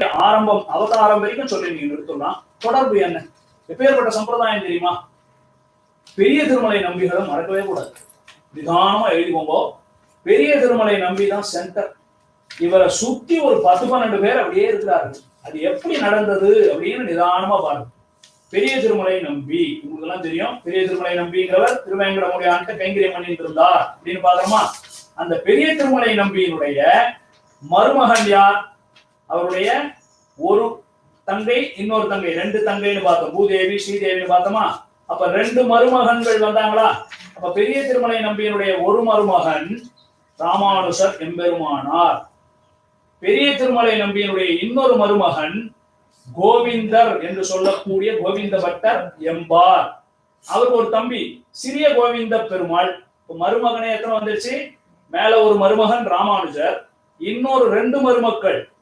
ஆரம்பம் அவதாரம் வரைக்கும் சொல்லி நீங்க நிறுத்தலாம் தொடர்பு என்ன? எப்பேற்பட்ட சம்பிரதாயம் தெரியுமா? பெரிய திருமலை நம்பிகளை மறக்கவே கூடாது. நிதானமா எழுதிக்கோங்கோ. பெரிய திருமலை நம்பி தான் சென்டர் இவரை சுத்தி ஒரு பத்து பன்னெண்டு பேர் அப்படியே இருக்கிறார்கள். அது எப்படி நடந்தது அப்படின்னு நிதானமா பாருங்க. பெரிய திருமலை நம்பி. உங்களுக்கு எல்லாம் தெரியும் பெரிய திருமலை நம்பிங்கிறவர் திருவேங்கடமுடைய ஆண்ட கைங்கரியம் பண்ணிட்டு இருந்தார் அப்படின்னு பாக்குறோமா அந்த பெரிய திருமலை நம்பியினுடைய மருமகன் யார்? அவருடைய ஒரு தங்கை இன்னொரு தங்கை ரெண்டு தங்கைன்னு பார்த்தோம். பூதேவி ஸ்ரீதேவின்னு பார்த்தோமா? அப்ப ரெண்டு மருமகன்கள் வந்தாங்களா? அப்ப பெரிய திருமலை நம்பியனுடைய ஒரு மருமகன் ராமானுசர் எம்பெருமானார். பெரிய திருமலை நம்பியினுடைய இன்னொரு மருமகன் கோவிந்தர் என்று சொல்லக்கூடிய கோவிந்த பட்டர் எம்பார். அவருக்கு ஒரு தம்பி சிறிய கோவிந்த பெருமாள். மருமகனே எத்தனை வந்துருச்சு? மேல ஒரு மருமகன் ராமானுஜர் இன்னொரு ரெண்டு மருமக்கள்.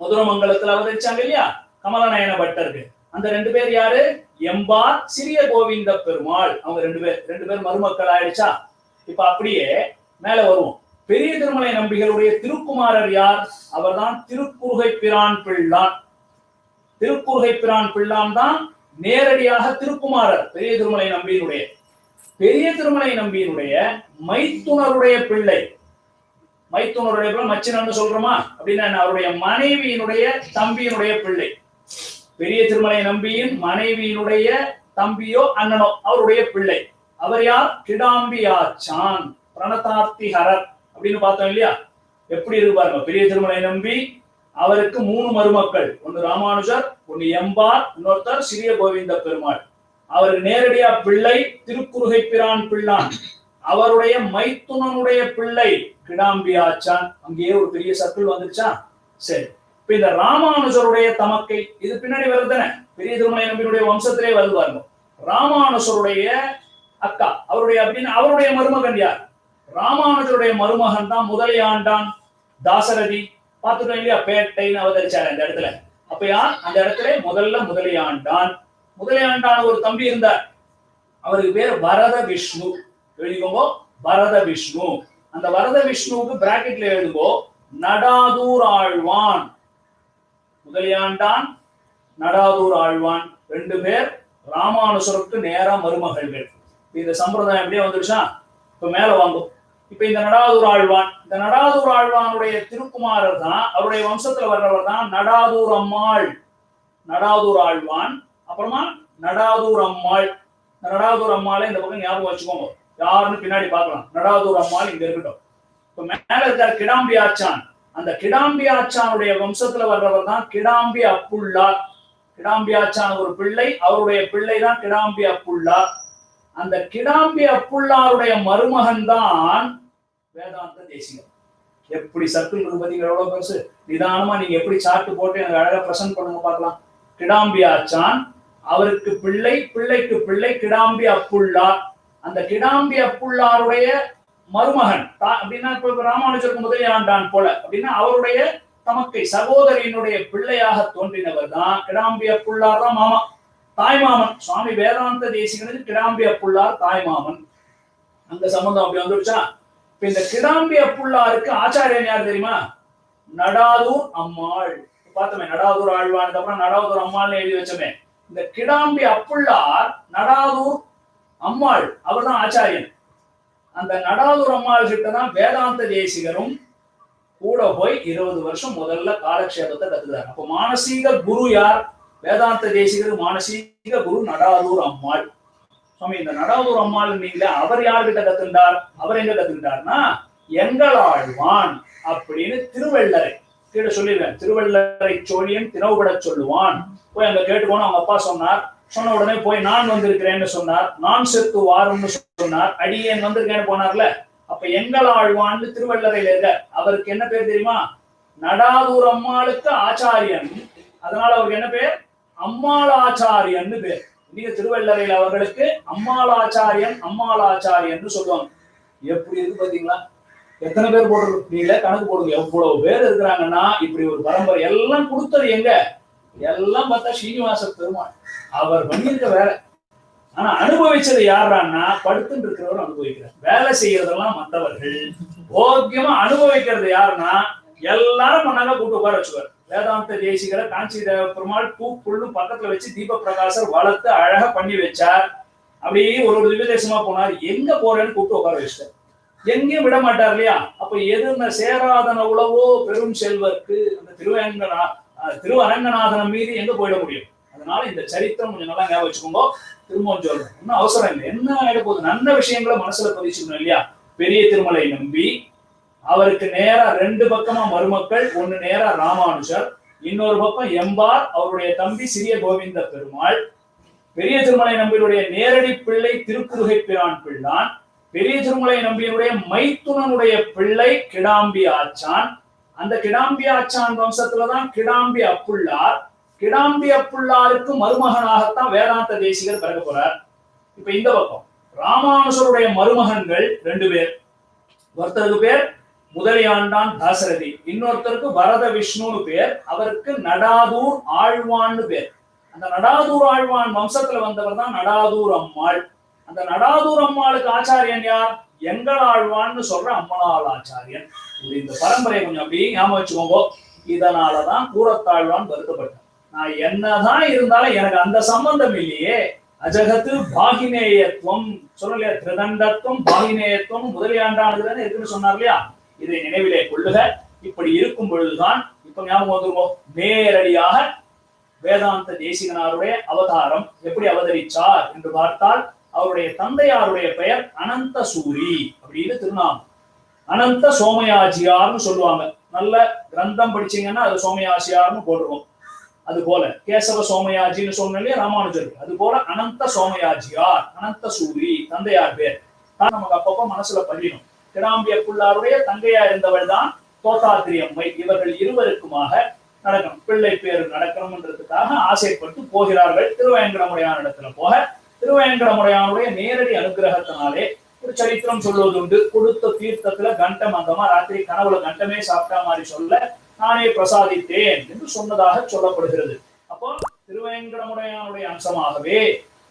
மதுரமங்கலத்துல அவதரிச்சாங்க இல்லையா? கமலநயன பட்டருக்கு அந்த ரெண்டு பேர் யாரு? எம்பார் சிறிய கோவிந்த பெருமாள். அவங்க ரெண்டு பேர் ரெண்டு பேர் மருமக்கள் ஆயிடுச்சா? இப்ப அப்படியே மேல வருவோம். பெரிய திருமலை நம்பிகளுடைய திருக்குமாரர் யார்? அவர்தான் திருக்குறுகை பிரான் பிள்ளான். திருக்குறுகை பிரான் பிள்ளான் தான் நேரடியாக திருக்குமாரர் பெரிய திருமலை நம்பியினுடைய. பெரிய திருமலை நம்பியினுடைய மைத்துனருடைய பிள்ளை. மைத்துனுடைய பிள்ளை மச்சினன்னு சொல்றோமா? அப்படின்னா என்ன? அவருடைய மனைவியினுடைய தம்பியினுடைய பிள்ளை. பெரிய திருமலை நம்பியின் மனைவியினுடைய தம்பியோ அண்ணனோ அவருடைய பிள்ளை. அவர் யார்? கிடாம்பியாச்சான் பிரணதார்த்திஹரர் அப்படின்னு பார்த்தோம் இல்லையா? எப்படி இருக்கு பாருங்க பெரிய திருமலை நம்பி அவருக்கு மூணு மருமக்கள். ஒன்னு ராமானுஜர் ஒன்னு எம்பார் இன்னொருத்தர் சிறிய கோவிந்த பெருமாள். அவருக்கு நேரடியா பிள்ளை திருக்குறுகை பிரான் பிள்ளான். அவருடைய மைத்துனனுடைய பிள்ளை கிடாம்பியாச்சான் அங்கேயே ஒரு பெரிய சர்க்கிள் வந்துருச்சா? சரி. இப்ப இந்த ராமானுஜருடைய தமக்கை இது பின்னாடி வருதுதானே பெரிய திருமலை நம்பியுடைய வம்சத்திலே வருவாருங்க ராமானுஜருடைய அக்கா அவருடைய அப்படின்னு அவருடைய மருமகன் யார்? ராமானுஜருடைய மருமகன் தான் முதலியாண்டான் தாசரதி. பார்த்துட்டோம் இல்லையா? பேட்டைன்னு அவதரிச்சாரு அந்த இடத்துல. அப்ப யார்? அந்த இடத்துல முதல்ல முதலியாண்டான் முதலியாண்டான் ஒரு தம்பி இருந்தார். அவருக்கு பேர் வரத விஷ்ணு எழுதிக்கோங்க வரத விஷ்ணு அந்த வரத விஷ்ணுவுக்கு பிராக்கெட்ல எழுதுங்கோ நடாதூர் ஆழ்வான். முதலியாண்டான் நடாதூர் ஆழ்வான். ரெண்டு பேர் ராமானுசருக்கு நேரா மருமகள்கள். இந்த சம்பிரதாயம் எப்படியே வந்துருச்சா? இப்ப மேல வாங்கும் இப்ப இந்த நடாதூர் ஆழ்வான் இந்த நடாதூர் ஆழ்வானுடைய திருக்குமாரர் தான் அவருடைய வம்சத்துல வர்றவர் தான் நடாதூர் அம்மாள். நடாதூர் ஆழ்வான் அப்புறமா நடாதூர் அம்மாள். நடாதூர் அம்மாளை இந்த பக்கம் ஞாபகம் வச்சுக்கோங்க. யாருன்னு பின்னாடி பார்க்கலாம். நடாதூர் அம்மாள் இங்க இருக்கட்டும். இப்ப மேல இருக்கார் கிடாம்பி ஆச்சான். அந்த கிடாம்பி ஆச்சானுடைய வம்சத்துல வர்றவர் தான் கிடாம்பி அப்புள்ளா கிடாம்பி ஆச்சான் ஒரு பிள்ளை அவருடைய பிள்ளை தான் கிடாம்பி அப்புள்ளா அந்த கிடாம்பி அப்புள்ளாருடைய மருமகன் தான் வேதாந்த தேசிகன். எப்படி சர்க்கிள் இருக்கு பாத்தீங்க எவ்வளவு பெருசு? நிதானமா நீங்க எப்படி சார்ட் போட்டு எனக்கு அழகா பிரசன்ட் பண்ணுங்க பார்க்கலாம். கிடாம்பி ஆச்சான் அவருக்கு பிள்ளை பிள்ளைக்கு பிள்ளை கிடாம்பி அப்புள்ளா அந்த கிடாம்பிய புள்ளாருடைய மருமகன். அப்படின்னா இப்ப ராமானுஜருக்கு முதலியாண்டான் போல. அப்படின்னா அவருடைய தமக்கை சகோதரியினுடைய பிள்ளையாக தோன்றினவர் தான் கிடாம்பி அப்புள்ளார் தான் மாமா. தாய்மாமன் சுவாமி வேதாந்த தேசிகனுக்கு கிடாம்பி அப்புள்ளார் தாய்மாமன் அந்த சம்பந்தம் அப்படி வந்துருச்சா? இப்ப இந்த கிடாம்பி புள்ளாருக்கு ஆச்சாரியன் யார் தெரியுமா? நடாதூர் அம்மாள். பார்த்தோமே நடாதூர் ஆழ்வானுக்கு அப்புறம் நடாதூர் அம்மாள்னு எழுதி வச்சோமே. இந்த கிடாம்பி அப்புள்ளார் நடாதூர் அம்மாள் அவர் தான் ஆச்சாரியன். அந்த நடாதூர் அம்மாள் கிட்ட தான் வேதாந்த தேசிகரும் கூட போய் இருபது வருஷம் முதல்ல காலக்ஷேபத்தை கத்துக்கிறார் அப்ப மானசீக குரு யார்? வேதாந்த தேசிகர் மானசீக குரு நடாதூர் அம்மாள். சுவாமி இந்த நடாதூர் அம்மாள் நீங்களே அவர் யார்கிட்ட கத்துண்டார் அவர் எங்க கத்துக்கிட்டார்னா எங்களாழ்வான் அப்படின்னு திருவள்ளரை கீழே சொல்லிடுவேன் திருவள்ளரை சோழியன் தினவுபட சொல்லுவான். போய் அங்க கேட்டுக்கோன்னு அவங்க அப்பா சொன்னார். சொன்ன உடனே போய் நான் வந்திருக்கிறேன்னு சொன்னார். நான் செத்து வாரும்னு சொன்னார். அடியேன் வந்திருக்கேன்னு போனார்ல. அப்ப எங்கள் ஆழ்வான்னு திருவள்ளரையில இருக்க அவருக்கு என்ன பேர் தெரியுமா? நடாதூர் அம்மாளுக்கு ஆச்சாரியன். அதனால அவருக்கு என்ன பேர்? அம்மாளாச்சாரியன்னு பேர். இன்னைக்கு திருவள்ளரையில் அவர்களுக்கு அம்மாளாச்சாரியன் அம்மாளாச்சாரியன்னு சொல்லுவாங்க. எப்படி இருக்கு பாத்தீங்களா? எத்தனை பேர் போடுறது கணக்கு போடுங்க. எவ்வளவு பேர் இருக்கிறாங்கன்னா இப்படி ஒரு பரம்பரை எல்லாம் கொடுத்தது எங்க? எல்லாம் பார்த்தா ஸ்ரீனிவாச பெருமாள். அவர் பண்ணியிருக்க வேலை. ஆனா அனுபவிச்சது யாரான்னா படுத்துட்டு இருக்கிறவர் அனுபவிக்கிறார். வேலை செய்யறதெல்லாம் மற்றவர்கள். ஓக்கியமா அனுபவிக்கிறது யாருன்னா எல்லாரும் பண்ணாங்க கூட்டு உட்கார வச்சுக்காரு வேதாந்த தேசிகரை காஞ்சி தேவ பெருமாள் பூ புல்லும் பக்கத்துல வச்சு தீப பிரகாசர் வளர்த்து அழகா பண்ணி வச்சார். அப்படியே ஒரு ஒரு திவ்யதேசமா போனார். எங்க போறேன்னு கூப்பிட்டு உட்கார வச்சிட்டார். எங்கேயும் விட மாட்டார் இல்லையா? அப்ப எது சேராதன உழவோ பெரும் செல்வர்க்கு அந்த திருவேங்கனா திருவரங்கநாதனம் மீது எங்க போயிட முடியும்? அதனால இந்த சரித்திரம் கொஞ்சம் நல்லா ஞாபகம் வச்சுக்கோங்க. திரும்பவும் சொல்றேன். ஒன்னும் அவசரம் இல்லை. என்ன ஆயிட போகுது? நல்ல விஷயங்களை மனசுல பதிச்சுக்கணும் இல்லையா? பெரிய திருமலை நம்பி. அவருக்கு நேரா ரெண்டு பக்கமா மருமக்கள் ஒண்ணு நேரா ராமானுஜர் இன்னொரு பக்கம் எம்பார் அவருடைய தம்பி சிறிய கோவிந்த பெருமாள். பெரிய திருமலை நம்பியுடைய நேரடி பிள்ளை திருக்குறுகை பிரான் பிள்ளான். பெரிய திருமலை நம்பியினுடைய மைத்துனனுடைய பிள்ளை கிடாம்பி ஆச்சான். அந்த கிடாம்பி ஆச்சான் வம்சத்துலதான் கிடாம்பி அப்புள்ளார் கிடாம்பி அப்புள்ளாருக்கு மருமகனாகத்தான் வேதாந்த தேசிகர் பிறக்க போறார். இப்ப இந்த பக்கம். ராமானுஜருடைய மருமகன்கள் ரெண்டு பேர். ஒருத்தருக்கு பேர் முதலியாண்டான் தாசரதி. இன்னொருத்தருக்கு வரத விஷ்ணுன்னு பேர். அவருக்கு நடாதூர் ஆழ்வான்னு பேர். அந்த நடாதூர் ஆழ்வான் வம்சத்துல வந்தவர் தான் நடாதூர் அம்மாள். அந்த நடாதூர் அம்மாளுக்கு ஆச்சாரியன் யார்? எங்களாழ்வான்னு சொல்ற அம்மலாள் ஆச்சாரியன். இந்த பரம்பரையை கொஞ்சம் அப்படியே ஞாபகம் வச்சுக்கோங்க. இதனாலதான் கூறத்தாழ்வான் வருத்தப்பட்டேன். நான் என்னதான் இருந்தாலும் எனக்கு அந்த சம்பந்தம் இல்லையே. அஜகத்து பாகினேயத்துவம். சொல்லலையா? திருதண்டத்துவம் பாகினேயத்துவம் முதலியாண்டானதுன்னு இருக்குன்னு சொன்னார் இல்லையா? இதை நினைவிலே கொள்ளுக. இப்படி இருக்கும் பொழுதுதான் இப்ப ஞாபகம் வந்துருவோம் நேரடியாக வேதாந்த தேசிகனாருடைய அவதாரம் எப்படி அவதரிச்சார் என்று பார்த்தால் அவருடைய தந்தையாருடைய பெயர் அனந்த சூரி அப்படின்னு திருநாமம். அனந்த சோமயாஜியார்னு சொல்லுவாங்க. நல்ல கிரந்தம் படிச்சீங்கன்னா அது சோமயாஜியார்னு போட்டுருவோம் அது போல கேசவ சோமயாஜின்னு சொன்னாலே ராமானுஜர். அது போல அனந்த சோமயாஜியார் அனந்த சூரி தந்தையார் பேர். தான் நமக்கு அப்பப்போ மனசுல பதியும் கிடாம்பிய புள்ளாருடைய தங்கையா இருந்தவள் தான் தோத்தாத்திரி அம்மை இவர்கள் இருவருக்குமாக நடக்கணும். பிள்ளை பேர் நடக்கணும்ன்றதுக்காக ஆசைப்பட்டு போகிறார்கள். திருவேங்கடமுடையான் இடத்துல போக திருவேங்கடமுடையானுடைய நேரடி அனுகிரகத்தினாலே ஒரு சரித்திரம் சொல்வதுண்டு கொடுத்த தீர்த்தத்துல கண்டம் அந்தமா ராத்திரி கனவுல கண்டமே சாப்பிட்டா மாதிரி சொல்ல நானே பிரசாதித்தேன் என்று சொன்னதாக சொல்லப்படுகிறது. அப்போ திருவேங்கடமுடையானுடைய அம்சமாகவே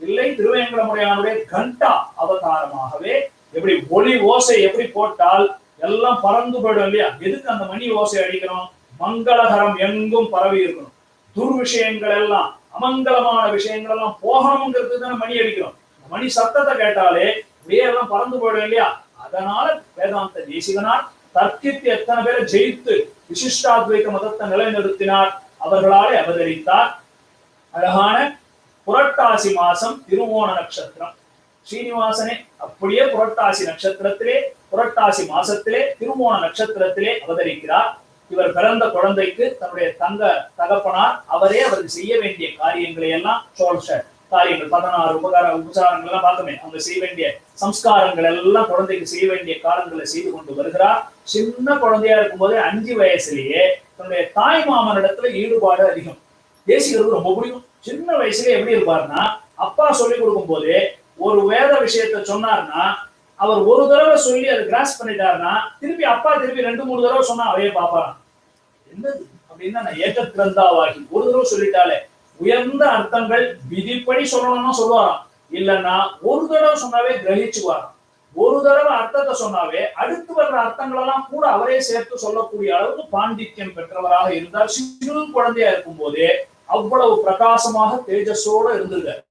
இல்லை திருவேங்கடமுடையானுடைய கண்டா அவதாரமாகவே எப்படி ஒளி ஓசை எப்படி போட்டால் எல்லாம் பறந்து போயிடும் இல்லையா? எதுக்கு அந்த மணி ஓசை அடிக்கணும்? மங்களகரம் எங்கும் பரவி இருக்கணும். துர்விஷயங்கள் எல்லாம் அமங்கலமான விஷயங்கள் எல்லாம் போகணுங்கிறது தானே மணி அடிக்கிறோம். மணி சத்தத்தை கேட்டாலே அப்படியே பறந்து போயிடும் இல்லையா? அதனால வேதாந்த தேசிகனார் தர்க்கித்து எத்தனை பேரை ஜெயித்து விசிஷ்டாத்வைத மதத்தை நிலைநிறுத்தினார் அவர்களாலே அவதரித்தார். அழகான புரட்டாசி மாசம் திருவோண நட்சத்திரம். ஸ்ரீனிவாசனே அப்படியே புரட்டாசி நட்சத்திரத்திலே புரட்டாசி மாசத்திலே திருவோண நட்சத்திரத்திலே அவதரிக்கிறார். இவர் பிறந்த குழந்தைக்கு தன்னுடைய தங்க தகப்பனார் அவரே அவருக்கு செய்ய வேண்டிய காரியங்களை எல்லாம் சோழ்ஷ காரியங்கள் பதினாறு உபகார உபசாரங்கள் எல்லாம் பார்த்தோமே. அவங்க செய்ய வேண்டிய சம்ஸ்காரங்கள் எல்லாம் குழந்தைக்கு செய்ய வேண்டிய காலங்களை செய்து கொண்டு வருகிறார். சின்ன குழந்தையா இருக்கும் போதே அஞ்சு வயசுலயே தன்னுடைய தாய் மாமனிடத்துல ஈடுபாடு அதிகம். தேசிகருக்கு ரொம்ப பிடிக்கும். சின்ன வயசுல எப்படி இருப்பாருன்னா அப்பா சொல்லி கொடுக்கும் போதே ஒரு வேத விஷயத்த சொன்னார்னா அவர் ஒரு தடவை சொல்லி அதை கிராஸ் பண்ணிட்டாருன்னா திருப்பி அப்பா திருப்பி ரெண்டு மூணு தடவை சொன்னா அவையே பாப்பாரான் என்னது? அப்படின்னா நான் ஏக கிரந்தாவாகி ஒரு தடவை சொல்லிட்டாலே உயர்ந்த அர்த்தங்கள் விதிப்படி சொல்லணும்னா சொல்லுவாராம். இல்லைன்னா ஒரு தடவை சொன்னாவே கிரகிச்சுவாராம் ஒரு தடவை அர்த்தத்தை சொன்னாவே அடுத்து வர்ற அர்த்தங்கள் எல்லாம் கூட அவரே சேர்த்து சொல்லக்கூடிய அளவுக்கு பாண்டித்யம் பெற்றவராக இருந்தார். சிறு குழந்தையா இருக்கும் போதே அவ்வளவு பிரகாசமாக தேஜஸோட இருந்திருக்காரு.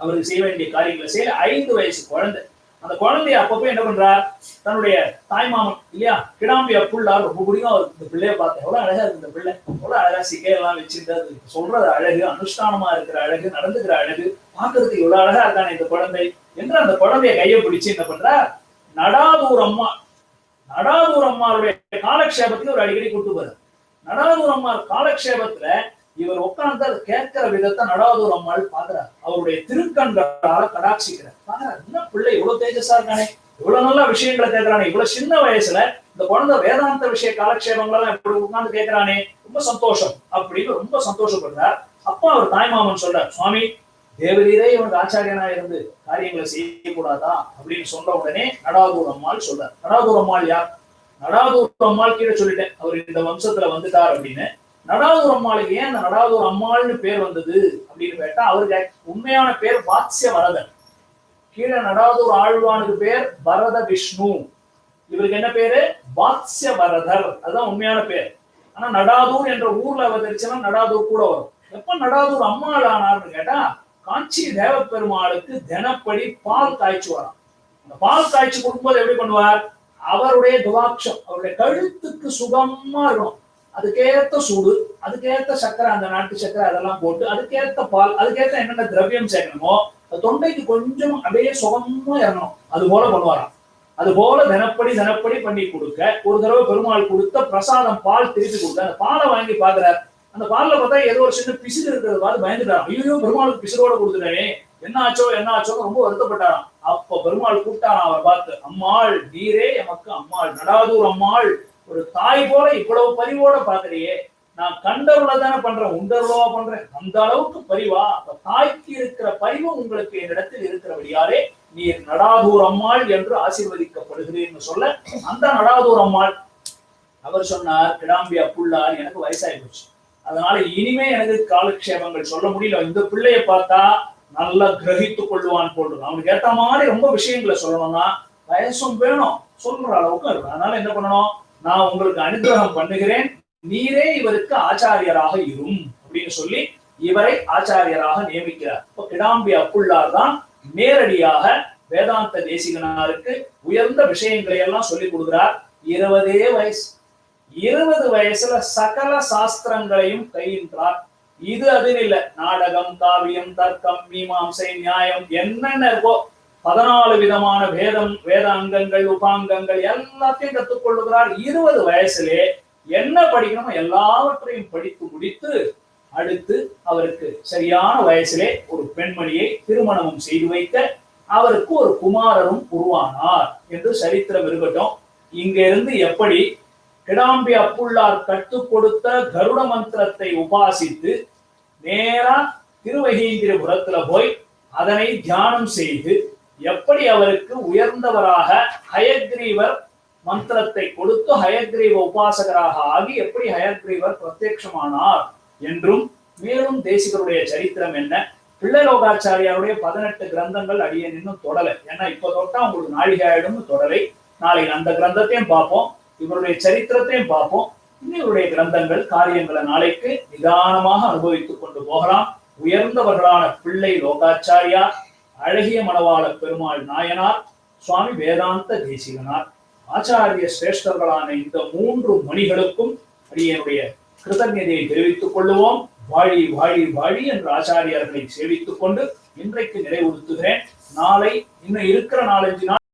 அவருக்கு செய்ய வேண்டிய காரியங்களை செய்ய ஐந்து வயசு குழந்தை. அந்த குழந்தைய அப்பப்போ என்ன பண்றார் தன்னுடைய தாய்மாமன் இல்லையா? கிடாம்பி அப்புள்ளார் ரொம்ப பிடிக்கும். அவர் இந்த பிள்ளைய பார்த்தேன் எவ்வளவு அழகா இருக்கு இந்த பிள்ளை. எவ்வளவு அழகா சிகையெல்லாம் வச்சிருந்தது சொல்றது அழகு அனுஷ்டானமா இருக்கிற அழகு நடந்துக்கிற அழகு பார்க்கறதுக்கு இவ்வளவு அழகா இருக்கானே இந்த குழந்தை. என்று அந்த குழந்தைய கையை பிடிச்சு என்ன பண்றார் நடாதூர் அம்மா நடாதூர் அம்மாருடைய காலக்ஷேபத்துல ஒரு அடிக்கடி கூட்டு போறார். நடாதூர் அம்மா காலக்ஷேபத்துல இவர் உட்கார்ந்து கேட்கிற விதத்தை நடாதூர் அம்மாள் பாக்குறாரு அவருடைய திருக்கண்களால கடாட்சிக்கிறார். பாக்குறாரு என்ன பிள்ளை இவ்வளவு தேஜஸா இருக்கானே? இவ்வளவு நல்ல விஷயங்களை கேட்கறானே? இவ்வளவு சின்ன வயசுல இந்த குழந்தை வேதாந்த விஷய காலக்ஷேபங்களெல்லாம் எப்படி உட்கார்ந்து கேட்கறானே? ரொம்ப சந்தோஷம் அப்படின்னு ரொம்ப சந்தோஷப்படுறார். அப்பா அவர் தாய்மாமன் சொல்றார் சுவாமி தேவரீரே இவனுக்கு ஆச்சாரியனா இருந்து காரியங்களை செய்யக்கூடாதா? அப்படின்னு சொன்ன உடனே நடாதூர் அம்மாள் சொல்றார். நடாதூர் அம்மாள் யார்? நடாதூர் அம்மாள் கீழே சொல்லிட்டேன். அவர் இந்த வம்சத்துல வந்துட்டார் அப்படின்னு நடாதூர் அம்மாளுக்கு ஏன் அந்த நடாதூர் அம்மாள்னு பேர் வந்தது அப்படின்னு கேட்டா அவருக்கு உண்மையான பேர் வாத்ஸ்ய வரதன் கீழே நடாதூர் ஆழ்வானுக்கு பேர் பரத விஷ்ணு இவருக்கு என்ன பேரு? வாத்ஸ்ய பரதர் அதுதான் உண்மையான பேர். ஆனா நடாதூர் என்ற ஊர்ல அவதரிச்சுன்னா நடாதூர் கூட வரும். எப்ப நடாதூர் அம்மாள் ஆனார்னு கேட்டா காஞ்சி தேவப்பெருமாளுக்கு தினப்படி பால் காய்ச்சி வரான். அந்த பால் காய்ச்சி கொடுக்கும்போது எப்படி பண்ணுவார்? அவருடைய துவாட்சம் அவருடைய கழுத்துக்கு சுகமா இருக்கும். அதுக்கேற்ற சூடு அதுக்கேற்ற சக்கரை அந்த நாட்டு சக்கரை அதெல்லாம் போட்டு அதுக்கேற்ற பால் அதுக்கேற்ற என்னென்ன திரவியம் சேர்க்கணுமோ தொண்டைக்கு கொஞ்சம் அப்படியே சுகமா இறங்கணும். அது போல பண்ணுவாராம். அது போல தினப்படி தினப்படி பண்ணி கொடுக்க ஒரு தடவை பெருமாள் கொடுத்த பிரசாதம் பால் திருப்பி கொடுக்க அந்த பாலை வாங்கி பாக்குறாரு அந்த பால்ல பார்த்தா ஏதோ ஒரு சின்ன பிசுறு இருக்கிறத பார்த்து பயந்துட்டாராம். ஐயோ பெருமாளுக்கு பிசுரோட கொடுத்துட்டானே. என்ன ஆச்சோ என்ன ஆச்சோ ரொம்ப வருத்தப்பட்டாராம். அப்ப பெருமாள் கூப்பிட்டாராம் அவர் பார்த்து அம்மாள் நீரே எமக்கு அம்மாள். நடாதூர் அம்மாள். ஒரு தாய் போல இவ்வளவு பரிவோட பாக்குறியே நான் கண்டவுல தானே பண்றேன் உண்டருளவா பண்றேன். அந்த அளவுக்கு பரிவா அந்த தாய்க்கு இருக்கிற பரிவு உங்களுக்கு என்னிடத்தில் இருக்கிறபடியாலே நீர் நடாதூர் அம்மாள் என்று ஆசீர்வதிக்கப்படுகிறேன்னு சொல்ல அந்த நடாதூர் அம்மாள் அவர் சொன்னார் கிடாம்பி அப்புள்ளார் எனக்கு வயசாகி போச்சு. அதனால இனிமே எனக்கு காலக்ஷேபங்கள் சொல்ல முடியல. இந்த பிள்ளைய பார்த்தா நல்லா கிரகித்துக் கொள்ளுவான் போடுறது அவனுக்கு ஏத்த மாதிரி ரொம்ப விஷயங்களை சொல்லணும்னா வயசும் வேணும். சொல்ற அளவுக்கு இருக்கும் அதனால என்ன பண்ணணும்? நான் உங்களுக்கு அனுகிரகம் பண்ணுகிறேன். நீரே இவருக்கு ஆச்சாரியராக இரும் அப்படின்னு சொல்லி இவரை ஆச்சாரியராக நியமிக்கிறார். இப்போ கிடாம்பி அப்புள்ளார் தான் நேரடியாக வேதாந்த தேசிகனாருக்கு உயர்ந்த விஷயங்களை எல்லாம் சொல்லி கொடுக்கிறார். இருபதே வயசு. இருபது வயசுல சகல சாஸ்திரங்களையும் கையின்றார் இது அதுன்னு இல்ல. நாடகம் காவியம் தர்க்கம் மீமாம்சை நியாயம் என்னென்ன இருக்கோ பதினாலு விதமான வேதம் வேதாங்கங்கள் உபாங்கங்கள் எல்லாத்தையும் கற்றுக்கொள்ளுகிறார் இருபது வயசுலே என்ன படிக்கணுமோ எல்லாவற்றையும் படித்து முடித்து அடுத்து அவருக்கு சரியான வயசிலே ஒரு பெண்மணியை திருமணமும் செய்து வைக்க அவருக்கு ஒரு குமாரரும் உருவானார் என்று சரித்திரம் இருக்கட்டும். இங்க இருந்து எப்படி கிடாம்பி அப்புள்ளார் கற்றுக் கொடுத்த கருட மந்திரத்தை உபாசித்து நேரா திருவகீந்திரபுரத்துல போய் அதனை தியானம் செய்து எப்படி அவருக்கு உயர்ந்தவராக ஹயக்ரீவர் மந்திரத்தை கொடுத்து ஹயக்ரீவ உபாசகராக ஆகி எப்படி ஹயக்ரீவர் பிரத்யட்சமானார் என்றும் மேலும் தேசிகருடைய சரித்திரம் என்ன? பிள்ளைலோகாச்சாரியாருடைய பதினெட்டு கிரந்தங்கள் அடிய இன்னும் தொடலை. ஏன்னா இப்ப தொட்டா உங்களுக்கு நாழிகை ஆயிடும்னு தொடலை. நாளைக்கு அந்த கிரந்தத்தையும் பார்ப்போம் இவருடைய சரித்திரத்தையும் பார்ப்போம். இன்னும் இவருடைய கிரந்தங்கள் காரியங்களை நாளைக்கு நிதானமாக அனுபவித்துக் கொண்டு போகலாம். உயர்ந்தவர்களான பிள்ளை லோகாச்சாரியார் அழகிய மணவாள பெருமாள் நாயனார் சுவாமி வேதாந்த தேசிகனார். ஆச்சாரிய சிரேஷ்டர்களான இந்த மூன்று மணிகளுக்கும் அடியனுடைய கிருதஜதையை தெரிவித்துக் கொள்ளுவோம். வாழி வாழி வாழி என்ற ஆச்சாரியர்களை சேவித்துக் கொண்டு இன்றைக்கு நிறைவுறுத்துகிறேன் நாளை இன்னும் இருக்கிற நாலஞ்சு நாள்